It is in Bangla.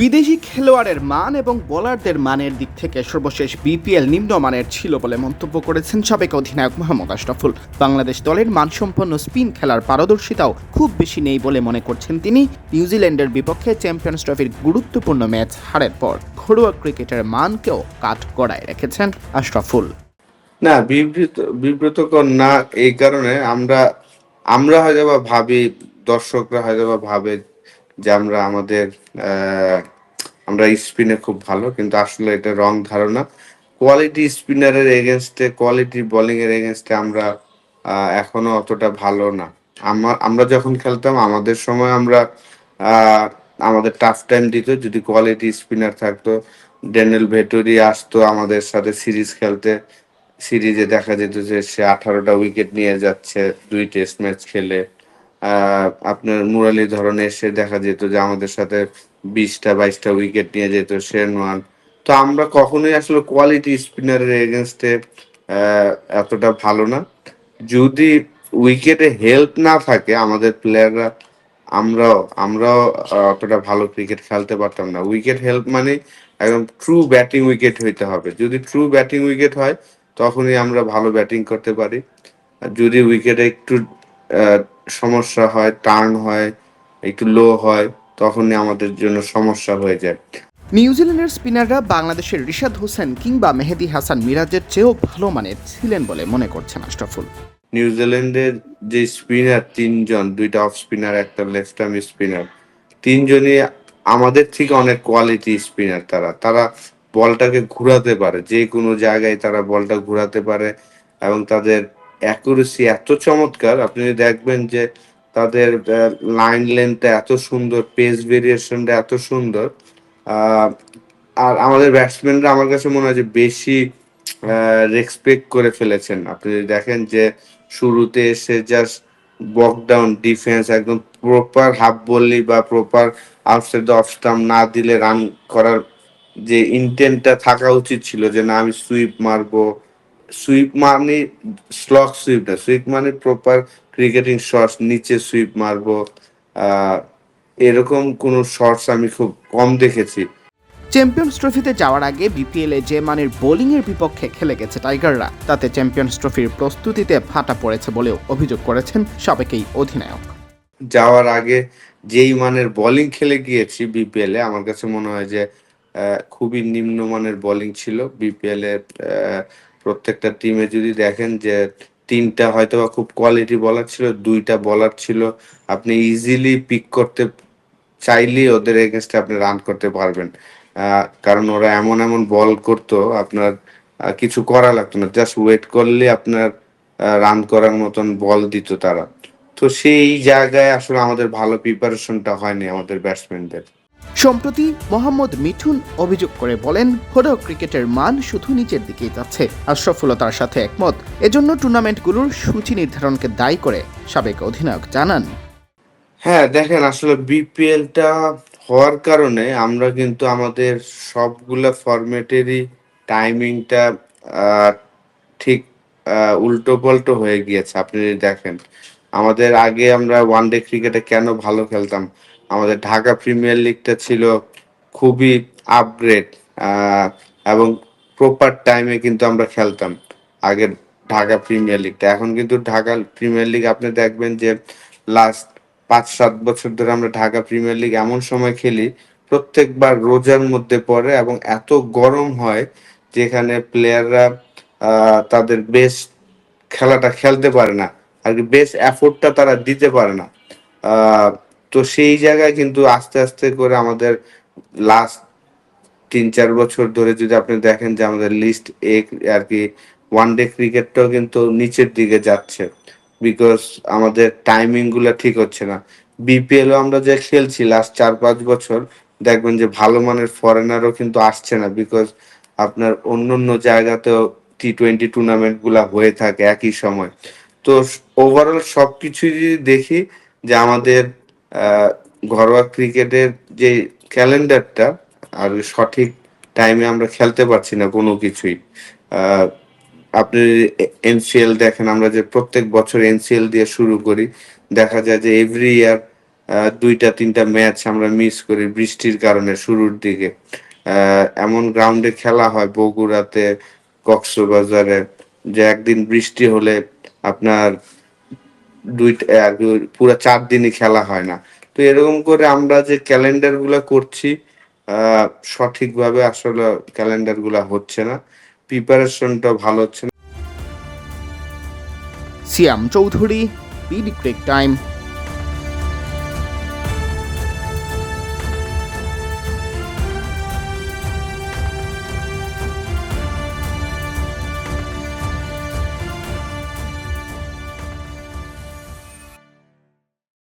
বিদেশি খেলোয়াড়ের মান এবং বোলারদের মানের দিক থেকে সর্বশেষ বিপিএল নিম্নমানের ছিল বলে মন্তব্য করেছেন সাবেক অধিনায়ক মোহাম্মদ আশরাফুল। বাংলাদেশ দলের মানসম্পন্ন স্পিন খেলার পারদর্শিতাও খুব বেশি নেই বলে মনে করছেন তিনি। নিউজিল্যান্ডের বিপক্ষে চ্যাম্পিয়ন্স ট্রফির গুরুত্বপূর্ণ ম্যাচ হারের পর ঘরোয়া ক্রিকেটের মানকেও কাঠ গড়ায় রেখেছেন আশরাফুল। না, বিবৃত, বিব্রতকর না, এই কারণে আমরা আমরা হয়তো ভাবি, দর্শকরা হয়তো ভাবে যে আমরা আমাদের আমরা স্পিনে খুব ভালো, কিন্তু আসলে এটা রং ধারণা। কোয়ালিটি স্পিনারের এগেনস্টে কোয়ালিটি বোলিং এর এগেনস্টে আমরা এখনও অতটা ভালো না। আমরা আমরা যখন খেলতাম, আমাদের সময় আমরা আমাদের টাফ টাইম দিত, যদি কোয়ালিটি স্পিনার থাকতো। ড্যানিয়েল ভেটোরি আসতো আমাদের সাথে সিরিজ খেলতে। সিরিজে দেখা যেত যে সে আঠারোটা উইকেট নিয়ে যাচ্ছে, দুই টেস্ট ম্যাচ খেলে। আপনার মুরালি ধরন এসে দেখা যেত যে আমাদের সাথে বিশটা, বাইশটা উইকেট নিয়ে যেত শেরওয়ান তো আমরা কখনোই আসলে কোয়ালিটি স্পিনারের এগেনস্টে এতটা ভালো না। যদি উইকেটে হেল্প না থাকে আমাদের প্লেয়াররা আমরাও আমরাও অতটা ভালো ক্রিকেট খেলতে পারতাম না। উইকেট হেল্প মানে একদম ট্রু ব্যাটিং উইকেট হইতে হবে। যদি ট্রু ব্যাটিং উইকেট হয়, তখনই আমরা ভালো ব্যাটিং করতে পারি। আর যদি উইকেটে একটু সমস্যা হয় টার্ন হয় একটু লো হয় তখনই আমাদের জন্য সমস্যা হয়ে যায়। নিউজিল্যান্ডের স্পিনাররা বাংলাদেশের রিশাদ হোসেন কিংবা মেহেদি হাসান মিরাজের চেয়েও ভালো মানের ছিলেন বলে মনে করছেন আশরাফুল। নিউজিল্যান্ডের যে স্পিনার তিনজন দুইটা অফ স্পিনার একটা লেফট আর্ম স্পিনার। তিনজনই আমাদের থেকে অনেক কোয়ালিটি স্পিনার তারা। তারা বলটাকে ঘুরাতে পারে যে কোনো জায়গায় তারা বলটা ঘুরাতে পারে এবং তাদের অ্যাকুরেসি এত চমৎকার। আপনি দেখবেন যে তাদের লাইন লেন্থটা এত সুন্দর, পেস ভেরিয়েশনটা এত সুন্দর আর আমাদের ব্যাটসম্যানরা আমার কাছে মনে হয় যে বেশি রেসপেক্ট করে ফেলেছেন। আপনি দেখেন যে শুরুতে এসে জাস্ট বক ডাউন ডিফেন্স একদম প্রপার হাফ বললি বা proper outside the off stump না দিলে রান করার যে ইন্টেন্টটা থাকা উচিত ছিল যে না, আমি সুইপ মারবো সুইপ মানে স্লক সুইপ না সুইপ মানে প্রপার ক্রিকেটিং শটস নিচে সুইপ মারবো এরকম কোনো শর্টস আমি খুব কম দেখেছি। চ্যাম্পিয়ন্স ট্রফিতে যাওয়ার আগে বিপিএল এ যে মানের বোলিংয়ের বিপক্ষে খেলে গেছে টাইগাররা তাতে চ্যাম্পিয়ন্স ট্রফির প্রস্তুতিতে ফাটা পড়েছে বলেও অভিযোগ করেছেন সাবেক এই অধিনায়ক। যাওয়ার আগে যেই মানের বোলিং খেলে গিয়েছি বিপিএল এ আমার কাছে মনে হয় যে খুবই নিম্নমানের বোলিং ছিল বিপিএল এ আহ, প্রত্যেকটা টিমে যদি দেখেন যে তিনটা হয়তো বা খুব কোয়ালিটি বলার ছিল, দুইটা বলার ছিল, আপনি ইজিলি পিক করতে চাইলেই ওদের এগেনস্টে আপনি রান করতে পারবেন। কারণ ওরা এমন এমন বল করতো, আপনার কিছু করা লাগতো না জাস্ট ওয়েট করলে আপনার রান করার মতন বল দিত তারা। তো সেই জায়গায় আসলে আমাদের ভালো প্রিপারেশনটা হয়নি আমাদের ব্যাটসম্যানদের সম্প্রতি মোহাম্মদ মিঠুন অভিযোগ করে বলেন ঘরোয়া ক্রিকেটের মান শুধু নিচের দিকেই যাচ্ছে। আশরাফুলতার সাথে একমত। এজন্য টুর্নামেন্টগুলোর সূচি নির্ধারণকে দায়ী করে সাবেক অধিনায়ক জানান। হ্যাঁ দেখেন, আসলে বিপিএলটা হওয়ার কারণে আমরা কিন্তু আমাদের সবগুলা ফরম্যাটেরই টাইমিংটা ঠিক উল্টো পাল্টো হয়ে গিয়েছে। আপনি দেখেন, আমাদের আগে আমরা ওয়ান ডে ক্রিকেটে কেন ভালো খেলতাম? আমাদের ঢাকা প্রিমিয়ার লিগটা ছিল খুবই আপগ্রেড এবং প্রপার টাইমে কিন্তু আমরা খেলতাম আগের ঢাকা প্রিমিয়ার লিগটা এখন কিন্তু ঢাকা প্রিমিয়ার লিগ আপনি দেখবেন যে লাস্ট পাঁচ সাত বছর ধরে আমরা ঢাকা প্রিমিয়ার লিগ এমন সময় খেলি, প্রত্যেকবার রোজার মধ্যে পড়ে এবং এত গরম হয় যেখানে প্লেয়াররা তাদের বেস্ট খেলাটা খেলতে পারে না। আর কি বেস্ট এফোর্টটা তারা দিতে পারে না। তো সেই জায়গায় কিন্তু আস্তে আস্তে করে আমাদের লাস্ট তিন চার বছর ধরে যদি আপনি দেখেন যে আমাদের লিস্ট এ আর কি ওয়ান ডে ক্রিকেটটাও কিন্তু নিচের দিকে যাচ্ছে বিকজ আমাদের টাইমিংগুলা ঠিক হচ্ছে না। বিপিএল আমরা যে খেলছি লাস্ট চার পাঁচ বছর, দেখবেন যে ভালো মানের ফরেনারও কিন্তু আসছে না বিকজ আপনার অন্য অন্য জায়গাতেও টি টোয়েন্টি টুর্নামেন্টগুলা হয়ে থাকে একই সময়। তো ওভারঅল সবকিছুই যদি দেখি যে আমাদের ঘরোয়া ক্রিকেটের যে ক্যালেন্ডারটা, আর সঠিক টাইমে আমরা খেলতে পারছি না কোনো কিছুই। আপনি এনসিএল দেখেন, আমরা যে প্রত্যেক বছর এনসিএল দিয়ে শুরু করি, দেখা যায় যে এভরি ইয়ার দুইটা, তিনটা ম্যাচ আমরা মিস করি বৃষ্টির কারণে শুরুর দিকে। এমন গ্রাউন্ডে খেলা হয়, বগুড়াতে, কক্সবাজারে, যে একদিন বৃষ্টি হলে আপনার ওই পুরো চার দিনই খেলা হয় না। তো এরকম করে আমরা যে ক্যালেন্ডারগুলা করছি সঠিকভাবে আসলে ক্যালেন্ডারগুলা হচ্ছে না। প্রিপারেশনটা ভালো হচ্ছে না। সিয়াম চৌধুরী টাইম